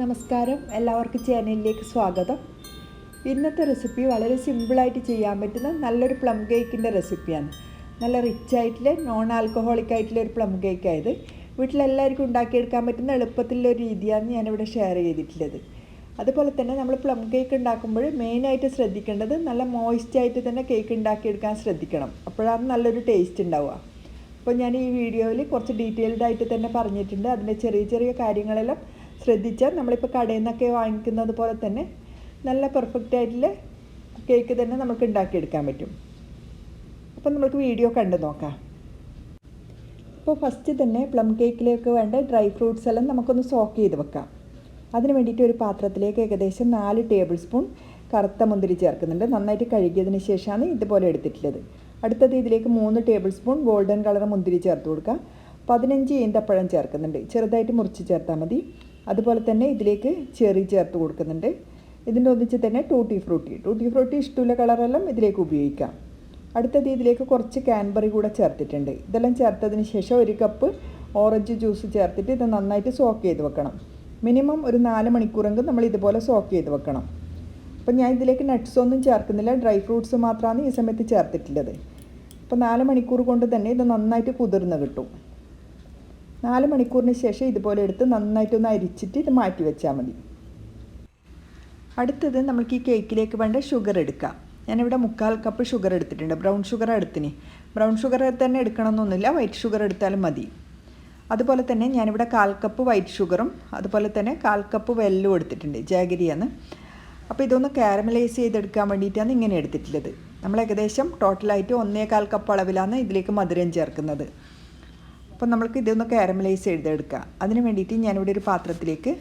നമസ്കാരം. എല്ലാവർക്കും ചാനലിലേക്ക് സ്വാഗതം. ഇന്നത്തെ റെസിപ്പി വളരെ സിമ്പിളായിട്ട് ചെയ്യാൻ പറ്റുന്ന നല്ലൊരു പ്ലം കേക്കിന്റെ റെസിപ്പിയാണ്. നല്ല റിച്ച് ആയിട്ടുള്ള നോൺ ആൽക്കഹോളിക് ആയിട്ടുള്ള ഒരു പ്ലം കേക്ക് ആയത് വീട്ടിലെല്ലാവർക്കും ഉണ്ടാക്കിയെടുക്കാൻ പറ്റുന്ന എളുപ്പത്തിലുള്ള ഒരു രീതിയാണ് ഞാനിവിടെ ഷെയർ ചെയ്തിട്ടുള്ളത്. അതുപോലെ തന്നെ നമ്മൾ പ്ലം കേക്ക് ഉണ്ടാക്കുമ്പോൾ മെയിനായിട്ട് ശ്രദ്ധിക്കേണ്ടത് നല്ല മോയിസ്റ്റായിട്ട് തന്നെ കേക്ക് ഉണ്ടാക്കിയെടുക്കാൻ ശ്രദ്ധിക്കണം. അപ്പോഴാണ് നല്ലൊരു ടേസ്റ്റ് ഉണ്ടാവുക. അപ്പോൾ ഞാൻ ഈ വീഡിയോയിൽ കുറച്ച് ഡീറ്റെയിൽഡ് ആയിട്ട് തന്നെ പറഞ്ഞിട്ടുണ്ട്. അതിന്റെ ചെറിയ ചെറിയ കാര്യങ്ങളെല്ലാം ശ്രദ്ധിച്ചാൽ നമ്മളിപ്പോൾ കടയിൽ നിന്നൊക്കെ വാങ്ങിക്കുന്നത് പോലെ തന്നെ നല്ല പെർഫെക്റ്റ് ആയിട്ടുള്ള കേക്ക് തന്നെ നമുക്ക് ഉണ്ടാക്കിയെടുക്കാൻ പറ്റും. അപ്പം നമുക്ക് വീഡിയോ കണ്ടു നോക്കാം. അപ്പോൾ ഫസ്റ്റ് തന്നെ പ്ലം കേക്കിലേക്ക് വേണ്ട ഡ്രൈ ഫ്രൂട്ട്സ് എല്ലാം നമുക്കൊന്ന് സോക്ക് ചെയ്ത് വെക്കാം. അതിന് വേണ്ടിയിട്ട് ഒരു പാത്രത്തിലേക്ക് ഏകദേശം നാല് ടേബിൾ സ്പൂൺ കറുത്ത മുന്തിരി ചേർക്കുന്നുണ്ട്. നന്നായിട്ട് കഴുകിയതിന് ശേഷമാണ് ഇതുപോലെ എടുത്തിട്ടുള്ളത്. അടുത്തത് ഇതിലേക്ക് മൂന്ന് ടേബിൾ സ്പൂൺ ഗോൾഡൻ കളർ മുന്തിരി ചേർത്ത് കൊടുക്കുക പതിനഞ്ച് ഈന്തപ്പഴം ചേർക്കുന്നുണ്ട്. ചെറുതായിട്ട് മുറിച്ച് ചേർത്താൽ മതി. അതുപോലെ തന്നെ ഇതിലേക്ക് ചെറി ചേർത്ത് കൊടുക്കുന്നുണ്ട്. ഇതിന്റെ ഒന്നിച്ച് തന്നെ ടൂട്ടി ഫ്രൂട്ടി ടൂട്ടി ഫ്രൂട്ടി ഇഷ്ടമുള്ള കളറെല്ലാം ഇതിലേക്ക് ഉപയോഗിക്കാം. അടുത്തത് ഇതിലേക്ക് കുറച്ച് കാൻബറി കൂടെ ചേർത്തിട്ടുണ്ട്. ഇതെല്ലാം ചേർത്തതിന് ശേഷം ഒരു കപ്പ് ഓറഞ്ച് ജ്യൂസ് ചേർത്തിട്ട് ഇത് നന്നായിട്ട് സോക്ക് ചെയ്ത് വെക്കണം. മിനിമം ഒരു നാല് മണിക്കൂറെങ്കിലും നമ്മൾ ഇതുപോലെ സോക്ക് ചെയ്ത് വെക്കണം. അപ്പം ഞാൻ ഇതിലേക്ക് നട്ട്സ് ഒന്നും ചേർക്കുന്നില്ല. ഡ്രൈ ഫ്രൂട്ട്സ് മാത്രമാണ് ഈ സമയത്ത് ചേർത്തിട്ടുള്ളത്. അപ്പോൾ നാല് മണിക്കൂർ കൊണ്ട് തന്നെ ഇത് നന്നായിട്ട് കുതിർന്ന് കിട്ടും. നാല് മണിക്കൂറിന് ശേഷം ഇതുപോലെ എടുത്ത് നന്നായിട്ടൊന്ന് അരിച്ചിട്ട് ഇത് മാറ്റി വെച്ചാൽ മതി. അടുത്തത് നമുക്ക് ഈ കേക്കിലേക്ക് വേണ്ട ഷുഗർ എടുക്കാം. ഞാനിവിടെ മുക്കാൽ കപ്പ് ഷുഗർ എടുത്തിട്ടുണ്ട്. ബ്രൗൺ ഷുഗർ എടുത്തിന്. ബ്രൗൺ ഷുഗർ തന്നെ എടുക്കണമെന്നൊന്നുമില്ല. വൈറ്റ് ഷുഗർ എടുത്താലും മതി. അതുപോലെ തന്നെ ഞാനിവിടെ കാൽ കപ്പ് വൈറ്റ് ഷുഗറും അതുപോലെ തന്നെ കാൽ കപ്പ് വെല്ലും എടുത്തിട്ടുണ്ട്. ജാഗരിയാണ്. അപ്പോൾ ഇതൊന്ന് കാരമലൈസ് ചെയ്തെടുക്കാൻ വേണ്ടിയിട്ടാണ് ഇങ്ങനെ എടുത്തിട്ടുള്ളത്. നമ്മൾ ഏകദേശം ടോട്ടലായിട്ട് ഒന്നേകാൽ കപ്പ് അളവിലാണ് ഇതിലേക്ക് മധുരം ചേർക്കുന്നത്. അപ്പോൾ നമ്മൾക്ക് ഇതൊന്ന് കാരമലൈസ് ചെയ്തെടുക്കുക അതിന് വേണ്ടിയിട്ട് ഞാനിവിടെ ഒരു പാത്രത്തിലേക്ക്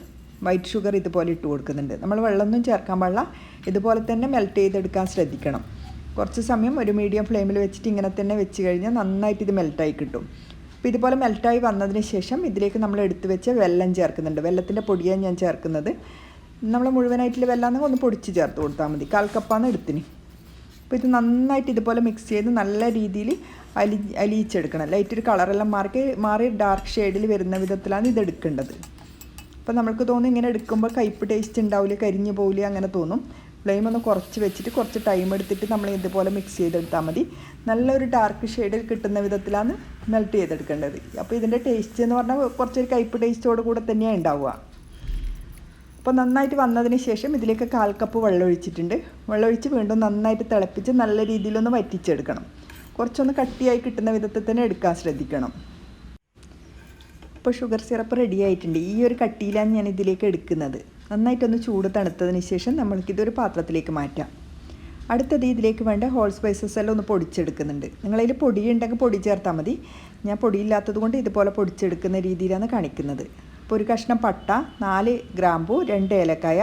വൈറ്റ് ഷുഗർ ഇതുപോലെ ഇട്ട് കൊടുക്കുന്നുണ്ട്. നമ്മൾ വെള്ളമൊന്നും ചേർക്കാൻ പാടില്ല. ഇതുപോലെ തന്നെ മെൽറ്റ് ചെയ്തെടുക്കാൻ ശ്രദ്ധിക്കണം. കുറച്ച് സമയം ഒരു മീഡിയം ഫ്ലെയിമിൽ വെച്ചിട്ട് ഇങ്ങനെ തന്നെ വെച്ച് കഴിഞ്ഞാൽ നന്നായിട്ട് ഇത് മെൽറ്റായി കിട്ടും. അപ്പോൾ ഇതുപോലെ മെൽറ്റായി വന്നതിന് ശേഷം ഇതിലേക്ക് നമ്മൾ എടുത്ത് വെച്ച വെള്ളം ചേർക്കുന്നുണ്ട്. വെള്ളത്തിന്റെ പൊടിയാണ് ഞാൻ ചേർക്കുന്നത്. നമ്മൾ മുഴുവനായിട്ടുള്ള വെള്ളം ഒന്ന് പൊടിച്ച് ചേർത്ത് കൊടുത്താൽ മതി. കാൽ കപ്പാണ് എടുത്തിന്. അപ്പോൾ ഇത് നന്നായിട്ട് ഇതുപോലെ മിക്സ് ചെയ്ത് നല്ല രീതിയിൽ അലി അലിയിച്ചെടുക്കണം. ലൈറ്റൊരു കളറെല്ലാം മാറി മാറി ഡാർക്ക് ഷെയ്ഡിൽ വരുന്ന വിധത്തിലാണ് ഇത് എടുക്കേണ്ടത്. അപ്പോൾ നമുക്ക് തോന്നും ഇങ്ങനെ എടുക്കുമ്പോൾ കയ്പ്പ് ടേസ്റ്റ് ഉണ്ടാവില്ല കരിഞ്ഞു പോവില്ല അങ്ങനെ തോന്നും. ഫ്ലെയിം ഒന്ന് കുറച്ച് വെച്ചിട്ട് കുറച്ച് ടൈം എടുത്തിട്ട് നമ്മൾ ഇതുപോലെ മിക്സ് ചെയ്തെടുത്താൽ മതി. നല്ലൊരു ഡാർക്ക് ഷെയ്ഡിൽ കിട്ടുന്ന വിധത്തിലാണ് മെൽറ്റ് ചെയ്തെടുക്കേണ്ടത്. അപ്പോൾ ഇതിന്റെ ടേസ്റ്റ് എന്ന് പറഞ്ഞാൽ കുറച്ചൊരു കയ്പ്പ് ടേസ്റ്റോട് കൂടെ തന്നെയാണ് ഉണ്ടാവുക. അപ്പോൾ നന്നായിട്ട് വന്നതിന് ശേഷം ഇതിലേക്ക് കാൽ കപ്പ് വെള്ളം ഒഴിച്ചിട്ടുണ്ട് വെള്ളം ഒഴിച്ച് വീണ്ടും നന്നായിട്ട് തിളപ്പിച്ച് നല്ല രീതിയിലൊന്ന് വറ്റിച്ചെടുക്കണം. കുറച്ചൊന്ന് കട്ടിയായി കിട്ടുന്ന വിധത്തിൽ തന്നെ എടുക്കാൻ ശ്രദ്ധിക്കണം. ഇപ്പോൾ ഷുഗർ സിറപ്പ് റെഡി ആയിട്ടുണ്ട്. ഈ ഒരു കട്ടിയിലാണ് ഞാൻ ഇതിലേക്ക് എടുക്കുന്നത്. നന്നായിട്ടൊന്ന് ചൂട് തണുത്തതിന് ശേഷം നമ്മൾക്കിതൊരു പാത്രത്തിലേക്ക് മാറ്റാം. അടുത്തത് ഇതിലേക്ക് വേണ്ട ഹോൾ സ്പൈസസ് എല്ലാം ഒന്ന് പൊടിച്ചെടുക്കുന്നുണ്ട്. നിങ്ങളതിൽ പൊടി ഉണ്ടെങ്കിൽ പൊടി ചേർത്താൽ മതി. ഞാൻ പൊടിയില്ലാത്തത് കൊണ്ട് ഇതുപോലെ പൊടിച്ചെടുക്കുന്ന രീതിയിലാണ് കാണിക്കുന്നത്. അപ്പോൾ ഒരു കഷ്ണം പട്ട നാല് ഗ്രാമ്പു രണ്ട് ഏലക്കായ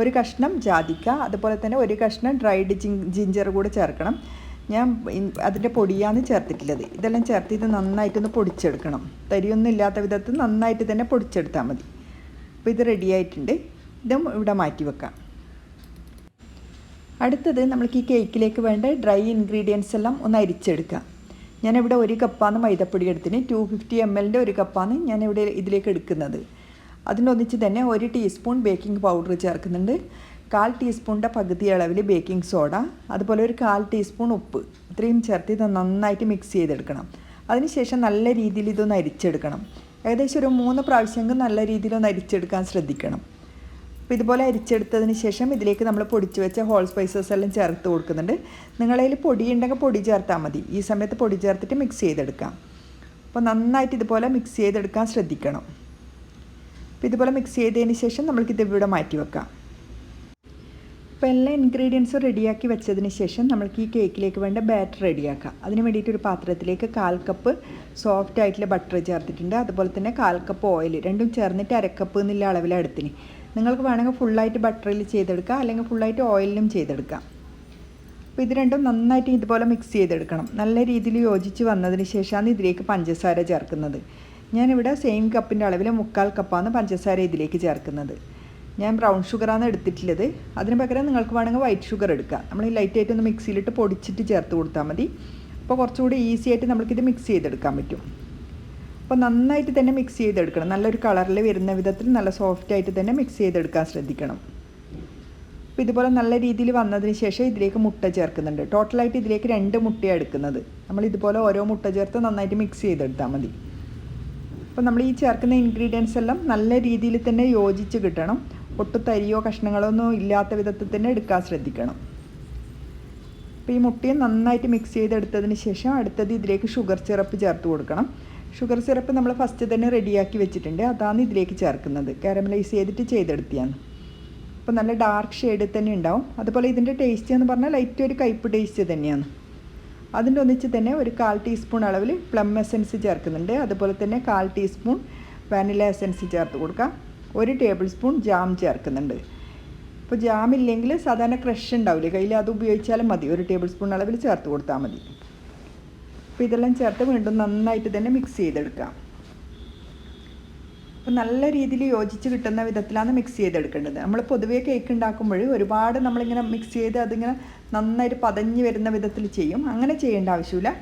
ഒരു കഷ്ണം ജാതിക്ക അതുപോലെ തന്നെ ഒരു കഷ്ണം ഡ്രൈഡ് ജിഞ്ചർ കൂടെ ചേർക്കണം. ഞാൻ അതിന്റെ പൊടിയാണ് ചേർത്തിട്ടുള്ളത്. ഇതെല്ലാം ചേർത്തിട്ട് നന്നായിട്ടൊന്ന് പൊടിച്ചെടുക്കണം. തരിയൊന്നും ഇല്ലാത്ത വിധത്തിൽ നന്നായിട്ട് തന്നെ പൊടിച്ചെടുത്താൽ മതി. അപ്പോൾ ഇത് റെഡി ആയിട്ടുണ്ട്. ഇതും ഇവിടെ മാറ്റി വെക്കാം. അടുത്തത് നമ്മൾക്ക് ഈ കേക്കിലേക്ക് വേണ്ട ഡ്രൈ ഇൻഗ്രീഡിയൻസ് എല്ലാം ഒന്ന് അരിച്ചെടുക്കാം. ഞാനിവിടെ ഒരു കപ്പാണ് മൈദപ്പൊടി എടുത്തിന്. ടു ഫിഫ്റ്റി എം എല്ലിന്റെ ഒരു കപ്പാണ് ഞാനിവിടെ ഇതിലേക്ക് എടുക്കുന്നത്. അതിനൊന്നിച്ച് തന്നെ ഒരു ടീസ്പൂൺ ബേക്കിംഗ് പൗഡർ ചേർക്കുന്നുണ്ട്. കാൽ ടീസ്പൂണിന്റെ പകുതി അളവിൽ ബേക്കിംഗ് സോഡ അതുപോലെ ഒരു കാൽ ടീസ്പൂൺ ഉപ്പ്. ഇത്രയും ചേർത്ത് ഇത് നന്നായിട്ട് മിക്സ് ചെയ്തെടുക്കണം. അതിനുശേഷം നല്ല രീതിയിൽ ഇതൊന്ന് അരിച്ചെടുക്കണം. ഏകദേശം ഒരു മൂന്ന് പ്രാവശ്യമെങ്കിലും നല്ല രീതിയിലൊന്ന് അരിച്ചെടുക്കാൻ ശ്രദ്ധിക്കണം. അപ്പോൾ ഇതുപോലെ അരിച്ചെടുത്തതിന് ശേഷം ഇതിലേക്ക് നമ്മൾ പൊടിച്ച് വെച്ച ഹോൾ സ്പൈസസ് എല്ലാം ചേർത്ത് കൊടുക്കുന്നുണ്ട്. നിങ്ങളതിൽ പൊടി ഉണ്ടെങ്കിൽ പൊടി ചേർത്താൽ മതി. ഈ സമയത്ത് പൊടി ചേർത്തിട്ട് മിക്സ് ചെയ്തെടുക്കാം. അപ്പോൾ നന്നായിട്ട് ഇതുപോലെ മിക്സ് ചെയ്തെടുക്കാൻ ശ്രദ്ധിക്കണം. അപ്പോൾ ഇതുപോലെ മിക്സ് ചെയ്തതിന് ശേഷം നമ്മൾക്കിത് ഇവിടെ മാറ്റി വെക്കാം. അപ്പോൾ എല്ലാ ഇൻഗ്രീഡിയൻസും റെഡിയാക്കി വെച്ചതിന് ശേഷം നമ്മൾക്ക് ഈ കേക്കിലേക്ക് വേണ്ട ബാറ്റർ റെഡിയാക്കാം അതിന് വേണ്ടിയിട്ട് ഒരു പാത്രത്തിലേക്ക് കാൽ കപ്പ് സോഫ്റ്റ് ആയിട്ടുള്ള ബട്ടർ ചേർത്തിട്ടുണ്ട്. അതുപോലെ തന്നെ കാൽ കപ്പ് ഓയിൽ രണ്ടും ചേർന്നിട്ട് അരക്കപ്പ് എന്നുള്ള അളവിലെടുത്തിന് നിങ്ങൾക്ക് വേണമെങ്കിൽ ഫുള്ളായിട്ട് ബട്ടറിൽ ചെയ്തെടുക്കാം അല്ലെങ്കിൽ ഫുള്ളായിട്ട് ഓയിലിലും ചെയ്തെടുക്കാം അപ്പോൾ ഇത് രണ്ടും നന്നായിട്ട് ഇതുപോലെ മിക്സ് ചെയ്തെടുക്കണം. നല്ല രീതിയിൽ യോജിച്ച് വന്നതിന് ശേഷമാണ് ഇതിലേക്ക് പഞ്ചസാര ചേർക്കുന്നത്. ഞാനിവിടെ സെയിം കപ്പിന്റെ അളവിൽ മുക്കാൽ കപ്പാണ് പഞ്ചസാര ഇതിലേക്ക് ചേർക്കുന്നത്. ഞാൻ ബ്രൗൺ ഷുഗറാണ് എടുത്തിട്ടുള്ളത്. അതിന് പകരം നിങ്ങൾക്ക് വേണമെങ്കിൽ വൈറ്റ് ഷുഗർ എടുക്കാം. നമ്മൾ ഈ ലൈറ്റായിട്ട് ഒന്ന് മിക്സിയിലിട്ട് പൊടിച്ചിട്ട് ചേർത്ത് കൊടുത്താൽ മതി. അപ്പോൾ കുറച്ചുകൂടി ഈസി ആയിട്ട് നമുക്കിത് മിക്സ് ചെയ്തെടുക്കാൻ പറ്റും. അപ്പോൾ നന്നായിട്ട് തന്നെ മിക്സ് ചെയ്തെടുക്കണം. നല്ലൊരു കളറിൽ വരുന്ന വിധത്തിൽ നല്ല സോഫ്റ്റ് ആയിട്ട് തന്നെ മിക്സ് ചെയ്തെടുക്കാൻ ശ്രദ്ധിക്കണം. അപ്പോൾ ഇതുപോലെ നല്ല രീതിയിൽ വന്നതിന് ശേഷം ഇതിലേക്ക് മുട്ട ചേർക്കുന്നുണ്ട്. ടോട്ടലായിട്ട് ഇതിലേക്ക് രണ്ട് മുട്ടയാണ് എടുക്കുന്നത്. നമ്മൾ ഇതുപോലെ ഓരോ മുട്ട ചേർത്ത് നന്നായിട്ട് മിക്സ് ചെയ്തെടുത്താൽ മതി. അപ്പോൾ നമ്മൾ ഈ ചേർക്കുന്ന ഇൻഗ്രീഡിയൻസ് എല്ലാം നല്ല രീതിയിൽ തന്നെ യോജിച്ച് കിട്ടണം. ഒട്ടും തരിയോ കഷ്ണങ്ങളോ ഒന്നും ഇല്ലാത്ത വിധത്തിൽ തന്നെ എടുക്കാൻ ശ്രദ്ധിക്കണം. അപ്പോൾ ഈ മുട്ടയും നന്നായിട്ട് മിക്സ് ചെയ്തെടുത്തതിന് ശേഷം അടുത്തത് ഇതിലേക്ക് ഷുഗർ സിറപ്പ് ചേർത്ത് കൊടുക്കണം. ഷുഗർ സിറപ്പ് നമ്മൾ ഫസ്റ്റ് തന്നെ റെഡിയാക്കി വെച്ചിട്ടുണ്ട്. അതാണ് ഇതിലേക്ക് ചേർക്കുന്നത്. കാരമലൈസ് ചെയ്തിട്ട് ചെയ്തെടുത്തിയാണ് അപ്പോൾ നല്ല ഡാർക്ക് ഷെയ്ഡിൽ തന്നെ ഉണ്ടാവും. അതുപോലെ ഇതിന്റെ ടേസ്റ്റ് എന്ന് പറഞ്ഞാൽ ലൈറ്റ് ഒരു കയ്പ്പ് ടേസ്റ്റ് തന്നെയാണ്. അതിന്റെ ഒന്നിച്ച് തന്നെ ഒരു കാൽ ടീസ്പൂൺ അളവിൽ പ്ലം എസൻസ് ചേർക്കുന്നുണ്ട്. അതുപോലെ തന്നെ കാൽ ടീസ്പൂൺ വാനില എസൻസ് ചേർത്ത് കൊടുക്കാം. ഒരു ടേബിൾ സ്പൂൺ ജാം ചേർക്കുന്നുണ്ട്. ഇപ്പോൾ ജാം ഇല്ലെങ്കിൽ സാധാരണ ക്രഷ് ഉണ്ടാവില്ലേ? കയ്യിൽ അത് ഉപയോഗിച്ചാലും മതി. ഒരു ടേബിൾ സ്പൂൺ അളവിൽ ചേർത്ത് കൊടുത്താൽ മതി. അപ്പോൾ ഇതെല്ലാം ചേർത്ത് വീണ്ടും നന്നായിട്ട് തന്നെ മിക്സ് ചെയ്തെടുക്കാം. അപ്പോൾ നല്ല രീതിയിൽ യോജിച്ച് കിട്ടുന്ന വിധത്തിലാണ് മിക്സ് ചെയ്തെടുക്കേണ്ടത്. നമ്മൾ പൊതുവേ കേക്ക് ഉണ്ടാക്കുമ്പോൾ ഒരുപാട് നമ്മളിങ്ങനെ മിക്സ് ചെയ്ത് അതിങ്ങനെ നന്നായിട്ട് പതഞ്ഞ് വരുന്ന വിധത്തിൽ ചെയ്യും. അങ്ങനെ ചെയ്യേണ്ട ആവശ്യമില്ല.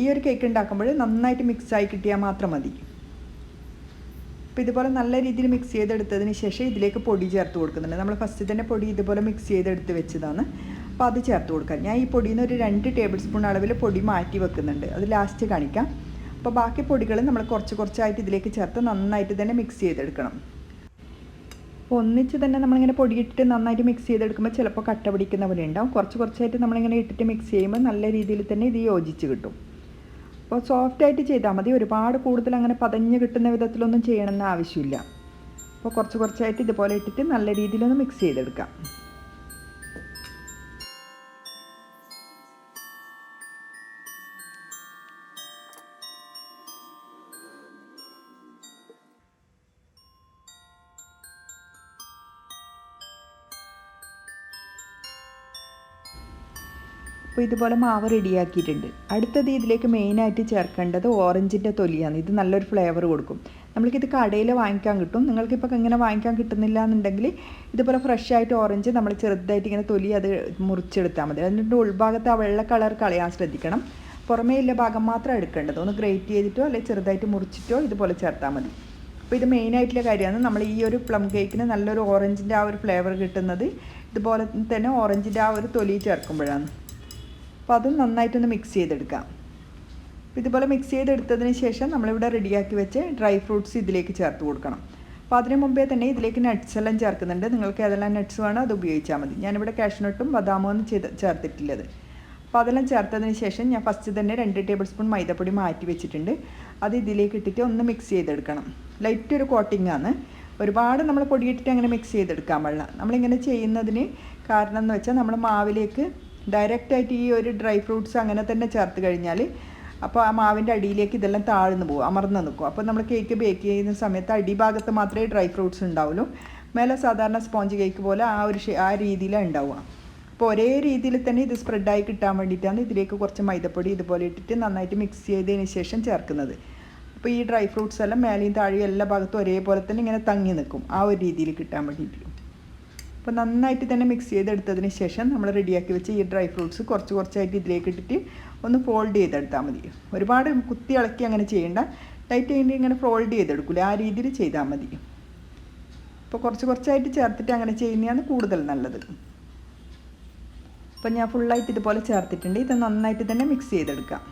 ഈ ഒരു കേക്ക് ഉണ്ടാക്കുമ്പോൾ നന്നായിട്ട് മിക്സായി കിട്ടിയാൽ മാത്രം മതി. അപ്പോൾ ഇതുപോലെ നല്ല രീതിയിൽ മിക്സ് ചെയ്തെടുത്തതിന് ശേഷം ഇതിലേക്ക് പൊടി ചേർത്ത് കൊടുക്കുന്നുണ്ട്. നമ്മൾ ഫസ്റ്റ് തന്നെ പൊടി ഇതുപോലെ മിക്സ് ചെയ്തെടുത്ത് വെച്ചതാണ്. അപ്പോൾ അത് ചേർത്ത് കൊടുക്കാം. ഞാൻ ഈ പൊടിയിൽ നിന്ന് ഒരു രണ്ട് ടേബിൾ സ്പൂൺ അളവിൽ പൊടി മാറ്റി വെക്കുന്നുണ്ട്. അത് ലാസ്റ്റ് കാണിക്കാം. അപ്പോൾ ബാക്കി പൊടികൾ നമ്മൾ കുറച്ച് കുറച്ചായിട്ട് ഇതിലേക്ക് ചേർത്ത് നന്നായിട്ട് തന്നെ മിക്സ് ചെയ്തെടുക്കണം. അപ്പോൾ ഒന്നിച്ച് തന്നെ നമ്മളിങ്ങനെ പൊടിയിട്ടിട്ട് നന്നായിട്ട് മിക്സ് ചെയ്തെടുക്കുമ്പോൾ ചിലപ്പോൾ കട്ട പിടിക്കുന്ന പോലെ ഉണ്ടാവും. കുറച്ച് കുറച്ചായിട്ട് നമ്മളിങ്ങനെ ഇട്ടിട്ട് മിക്സ് ചെയ്യുമ്പോൾ നല്ല രീതിയിൽ തന്നെ ഇത് യോജിച്ച് കിട്ടും. അപ്പോൾ സോഫ്റ്റായിട്ട് ചെയ്താൽ മതി. ഒരുപാട് കൂടുതൽ അങ്ങനെ പതഞ്ഞ് കിട്ടുന്ന വിധത്തിലൊന്നും ചെയ്യണമെന്ന് ആവശ്യമില്ല. അപ്പോൾ കുറച്ച് കുറച്ചായിട്ട് ഇതുപോലെ ഇട്ടിട്ട് നല്ല രീതിയിലൊന്ന് മിക്സ് ചെയ്തെടുക്കാം. അപ്പോൾ ഇതുപോലെ മാവ് റെഡിയാക്കിയിട്ടുണ്ട്. അടുത്തത് ഇതിലേക്ക് മെയിനായിട്ട് ചേർക്കേണ്ടത് ഓറഞ്ചിന്റെ തൊലിയാണ്. ഇത് നല്ലൊരു ഫ്ലേവർ കൊടുക്കും. നമ്മൾക്കിത് കടയിൽ വാങ്ങിക്കാൻ കിട്ടും. നിങ്ങൾക്കിപ്പോൾ ഇങ്ങനെ വാങ്ങിക്കാൻ കിട്ടുന്നില്ല എന്നുണ്ടെങ്കിൽ ഇതുപോലെ ഫ്രഷ് ആയിട്ട് ഓറഞ്ച് നമ്മൾ ചെറുതായിട്ട് ഇങ്ങനെ തൊലി അത് മുറിച്ചെടുത്താൽ മതി. അതിന്റെ ഉൾഭാഗത്ത് ആ വെള്ള കളർ കളയാൻ ശ്രദ്ധിക്കണം. പുറമേ ഉള്ള ഭാഗം മാത്രം എടുക്കേണ്ടത്. ഒന്ന് ഗ്രേറ്റ് ചെയ്തിട്ടോ അല്ലെങ്കിൽ ചെറുതായിട്ട് മുറിച്ചിട്ടോ ഇതുപോലെ ചേർത്താൽ മതി. അപ്പോൾ ഇത് മെയിനായിട്ടുള്ള കാര്യമാണ്. നമ്മൾ ഈ ഒരു പ്ലം കേക്കിന് നല്ലൊരു ഓറഞ്ചിന്റെ ആ ഒരു ഫ്ലേവർ കിട്ടുന്നത് ഇതുപോലെ തന്നെ ഓറഞ്ചിന്റെ ആ ഒരു തൊലി ചേർക്കുമ്പോഴാണ്. അപ്പോൾ അതും നന്നായിട്ടൊന്ന് മിക്സ് ചെയ്തെടുക്കാം. ഇതുപോലെ മിക്സ് ചെയ്തെടുത്തതിന് ശേഷം നമ്മളിവിടെ റെഡിയാക്കി വെച്ച് ഡ്രൈ ഫ്രൂട്ട്സ് ഇതിലേക്ക് ചേർത്ത് കൊടുക്കണം. അപ്പോൾ അതിന് മുമ്പേ തന്നെ ഇതിലേക്ക് നട്ട്സ് എല്ലാം ചേർക്കുന്നുണ്ട്. നിങ്ങൾക്ക് ഏതെല്ലാം നട്ട്സ് വേണോ അത് ഉപയോഗിച്ചാൽ മതി. ഞാനിവിടെ കാഷ്നട്ടും ബദാമും ഒന്നും ചെയ്ത് ചേർത്തിട്ടില്ലത്. അപ്പോൾ അതെല്ലാം ചേർത്തതിന് ശേഷം ഞാൻ ഫസ്റ്റ് തന്നെ രണ്ട് ടേബിൾ സ്പൂൺ മൈദപ്പൊടി മാറ്റി വെച്ചിട്ടുണ്ട്. അത് ഇതിലേക്ക് ഇട്ടിട്ട് ഒന്ന് മിക്സ് ചെയ്തെടുക്കണം. ലൈറ്റ് ഒരു കോട്ടിംഗ് ആണ്. ഒരുപാട് നമ്മൾ പൊടിയിട്ടിട്ട് അങ്ങനെ മിക്സ് ചെയ്തെടുക്കാൻ പാടില്ല. നമ്മളിങ്ങനെ ചെയ്യുന്നതിന് കാരണം എന്ന് വെച്ചാൽ നമ്മൾ മാവിലേക്ക് ഡയറക്റ്റായിട്ട് ഈ ഒരു ഡ്രൈ ഫ്രൂട്ട്സ് അങ്ങനെ തന്നെ ചേർത്ത് കഴിഞ്ഞാൽ അപ്പോൾ ആ മാവിന്റെ അടിയിലേക്ക് ഇതെല്ലാം താഴ്ന്നു പോകും അമർന്ന് നിൽക്കും അപ്പോൾ നമ്മൾ കേക്ക് ബേക്ക് ചെയ്യുന്ന സമയത്ത് അടിഭാഗത്ത് മാത്രമേ ഡ്രൈ ഫ്രൂട്ട്സ് ഉണ്ടാവുള്ളൂ. മേലെ സാധാരണ സ്പോഞ്ച് കേക്ക് പോലെ ആ ഒരു ആ രീതിയിലാണ് ഉണ്ടാവുക. അപ്പോൾ ഒരേ രീതിയിൽ തന്നെ ഇത് സ്പ്രെഡായി കിട്ടാൻ വേണ്ടിയിട്ടാണ് ഇതിലേക്ക് കുറച്ച് മൈദപ്പൊടി ഇതുപോലെ ഇട്ടിട്ട് നന്നായിട്ട് മിക്സ് ചെയ്തതിന് ശേഷം ചേർക്കുന്നത്. അപ്പോൾ ഈ ഡ്രൈ ഫ്രൂട്ട്സ് എല്ലാം മേലെയും താഴെയും എല്ലാ ഭാഗത്തും ഒരേപോലെ തന്നെ ഇങ്ങനെ തങ്ങി നിൽക്കും ആ ഒരു രീതിയിൽ കിട്ടാൻ വേണ്ടിയിട്ട്. അപ്പോൾ നന്നായിട്ട് തന്നെ മിക്സ് ചെയ്തെടുത്തതിന് ശേഷം നമ്മൾ റെഡിയാക്കി വെച്ച് ഈ ഡ്രൈ ഫ്രൂട്ട്സ് കുറച്ച് കുറച്ചായിട്ട് ഇതിലേക്ക് ഇട്ടിട്ട് ഒന്ന് ഫോൾഡ് ചെയ്തെടുത്താൽ മതി. ഒരുപാട് കുത്തി ഇളക്കി അങ്ങനെ ചെയ്യേണ്ട. ടൈറ്റ് ആയിട്ട് ഇങ്ങനെ ഫോൾഡ് ചെയ്തെടുക്കില്ല ആ രീതിയിൽ ചെയ്താൽ മതി. അപ്പോൾ കുറച്ച് കുറച്ചായിട്ട് ചേർത്തിട്ട് അങ്ങനെ ചെയ്യുന്നതാണ് കൂടുതൽ നല്ലത്. അപ്പോൾ ഞാൻ ഫുള്ളായിട്ട് ഇതുപോലെ ചേർത്തിട്ടുണ്ട്. ഇത് നന്നായിട്ട് തന്നെ മിക്സ് ചെയ്തെടുക്കാം.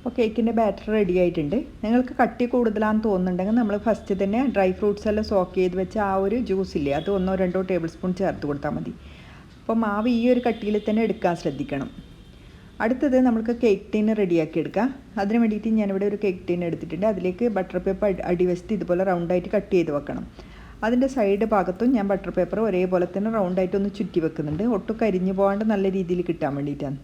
അപ്പോൾ കേക്കിന്റെ ബാറ്റർ റെഡി ആയിട്ടുണ്ട്. നിങ്ങൾക്ക് കട്ടി കൂടുതലാണെന്ന് തോന്നുന്നുണ്ടെങ്കിൽ നമ്മൾ ഫസ്റ്റ് തന്നെ ഡ്രൈ ഫ്രൂട്ട്സ് എല്ലാം സോക്ക് ചെയ്ത് വെച്ച ആ ഒരു ജ്യൂസ് ഇല്ലേ അത് ഒന്നോ രണ്ടോ ടേബിൾ സ്പൂൺ ചേർത്ത് കൊടുത്താൽ മതി. അപ്പോൾ മാവ് ഈ ഒരു കട്ടിയിൽ തന്നെ എടുക്കാൻ ശ്രദ്ധിക്കണം. അടുത്തത് നമുക്ക് കേക്ക് ടീൻ റെഡിയാക്കി എടുക്കാം. അതിന് വേണ്ടിയിട്ട് ഞാനിവിടെ ഒരു കേക്ക് ടീൻ എടുത്തിട്ടുണ്ട്. അതിലേക്ക് ബട്ടർ പേപ്പർ അടിവശത്ത് ഇതുപോലെ റൗണ്ടായിട്ട് കട്ട് ചെയ്ത് വെക്കണം. അതിന്റെ സൈഡ് ഭാഗത്തും ഞാൻ ബട്ടർ പേപ്പർ ഒരേപോലെ തന്നെ റൗണ്ടായിട്ട് ഒന്ന് ചുറ്റി വെക്കുന്നുണ്ട്. ഒട്ടും കരിഞ്ഞു പോകാണ്ട് നല്ല രീതിയിൽ കിട്ടാൻ വേണ്ടിയിട്ടാണ്.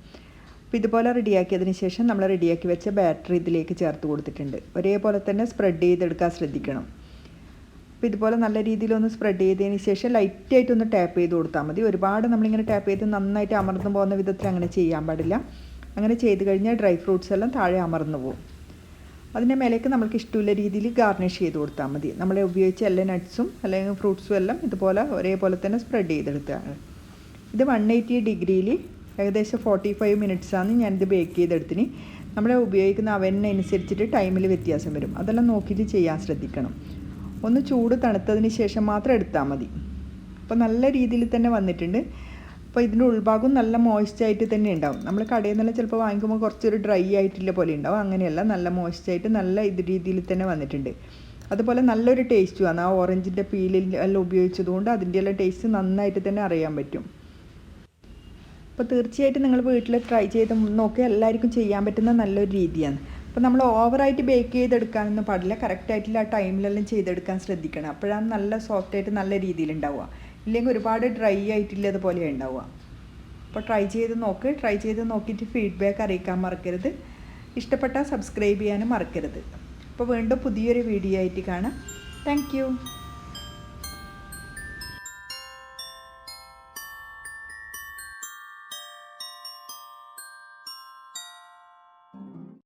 അപ്പോൾ ഇതുപോലെ റെഡിയാക്കിയതിന് ശേഷം നമ്മൾ റെഡിയാക്കി വെച്ച ബാറ്ററി ഇതിലേക്ക് ചേർത്ത് കൊടുത്തിട്ടുണ്ട്. ഒരേപോലെ തന്നെ സ്പ്രെഡ് ചെയ്തെടുക്കാൻ ശ്രദ്ധിക്കണം. അപ്പോൾ ഇതുപോലെ നല്ല രീതിയിലൊന്ന് സ്പ്രെഡ് ചെയ്തതിന് ശേഷം ലൈറ്റായിട്ടൊന്ന് ടാപ്പ് ചെയ്ത് കൊടുത്താൽ മതി. ഒരുപാട് നമ്മളിങ്ങനെ ടാപ്പ് ചെയ്ത് നന്നായിട്ട് അമർന്നു പോകുന്ന വിധത്തിൽ അങ്ങനെ ചെയ്യാൻ പാടില്ല. അങ്ങനെ ചെയ്ത് കഴിഞ്ഞാൽ ഡ്രൈ ഫ്രൂട്ട്സ് എല്ലാം താഴെ അമർന്നു പോകും. അതിന്റെ മേലേക്ക് നമുക്ക് ഇഷ്ടമുള്ള രീതിയിൽ ഗാർണിഷ് ചെയ്ത് കൊടുത്താൽ മതി. നമ്മൾ ഉപയോഗിച്ച എല്ലാ നട്ട്സും അല്ലെങ്കിൽ ഫ്രൂട്ട്സും എല്ലാം ഇതുപോലെ ഒരേപോലെ തന്നെ സ്പ്രെഡ് ചെയ്തെടുത്താണ് ഇത് വൺ എയ്റ്റി ഡിഗ്രിയിൽ ഏകദേശം ഫോർട്ടി ഫൈവ് മിനിറ്റ്സാണ് ഞാനിത് ബേക്ക് ചെയ്തെടുത്തിന്. നമ്മൾ ഉപയോഗിക്കുന്ന അവനനുസരിച്ചിട്ട് ടൈമിൽ വ്യത്യാസം വരും. അതെല്ലാം നോക്കിയിട്ട് ചെയ്യാൻ ശ്രദ്ധിക്കണം. ഒന്ന് ചൂട് തണുത്തതിന് ശേഷം മാത്രം എടുത്താൽ മതി. അപ്പോൾ നല്ല രീതിയിൽ തന്നെ വന്നിട്ടുണ്ട്. അപ്പോൾ ഇതിന്റെ ഉൾഭാഗം നല്ല മോയ്സ്റ്റായിട്ട് തന്നെ ഉണ്ടാവും. നമ്മൾ കടയിൽ നിന്നെല്ലാം ചിലപ്പോൾ വാങ്ങിക്കുമ്പോൾ കുറച്ചൊരു ഡ്രൈ ആയിട്ടില്ല പോലെ ഉണ്ടാവും. അങ്ങനെയല്ല നല്ല മോയ്സ്റ്റായിട്ട് നല്ല ഇത് രീതിയിൽ തന്നെ വന്നിട്ടുണ്ട്. അതുപോലെ നല്ലൊരു ടേസ്റ്റുമാണ് ആ ഓറഞ്ചിന്റെ പീലിൽ എല്ലാം ഉപയോഗിച്ചതുകൊണ്ട് അതിന്റെ എല്ലാം ടേസ്റ്റ് നന്നായിട്ട് തന്നെ അറിയാൻ പറ്റും. അപ്പോൾ തീർച്ചയായിട്ടും നിങ്ങൾ വീട്ടിൽ ട്രൈ ചെയ്ത് നോക്കി എല്ലാവർക്കും ചെയ്യാൻ പറ്റുന്ന നല്ലൊരു രീതിയാണ്. അപ്പോൾ നമ്മൾ ഓവറായിട്ട് ബേക്ക് ചെയ്തെടുക്കാനൊന്നും പാടില്ല. കറക്റ്റായിട്ടുള്ള ആ ടൈമിലെല്ലാം ചെയ്തെടുക്കാൻ ശ്രദ്ധിക്കണം. അപ്പോഴാണ് നല്ല സോഫ്റ്റായിട്ട് നല്ല രീതിയിൽ ഉണ്ടാവുക. ഇല്ലെങ്കിൽ ഒരുപാട് ഡ്രൈ ആയിട്ടില്ലതുപോലെ ഉണ്ടാവുക. അപ്പോൾ ട്രൈ ചെയ്ത് നോക്ക്. ട്രൈ ചെയ്ത് നോക്കിയിട്ട് ഫീഡ്ബാക്ക് അറിയിക്കാൻ മറക്കരുത്. ഇഷ്ടപ്പെട്ടാൽ സബ്സ്ക്രൈബ് ചെയ്യാനും മറക്കരുത്. അപ്പോൾ വീണ്ടും പുതിയൊരു വീഡിയോ ആയിട്ട് കാണാം. താങ്ക്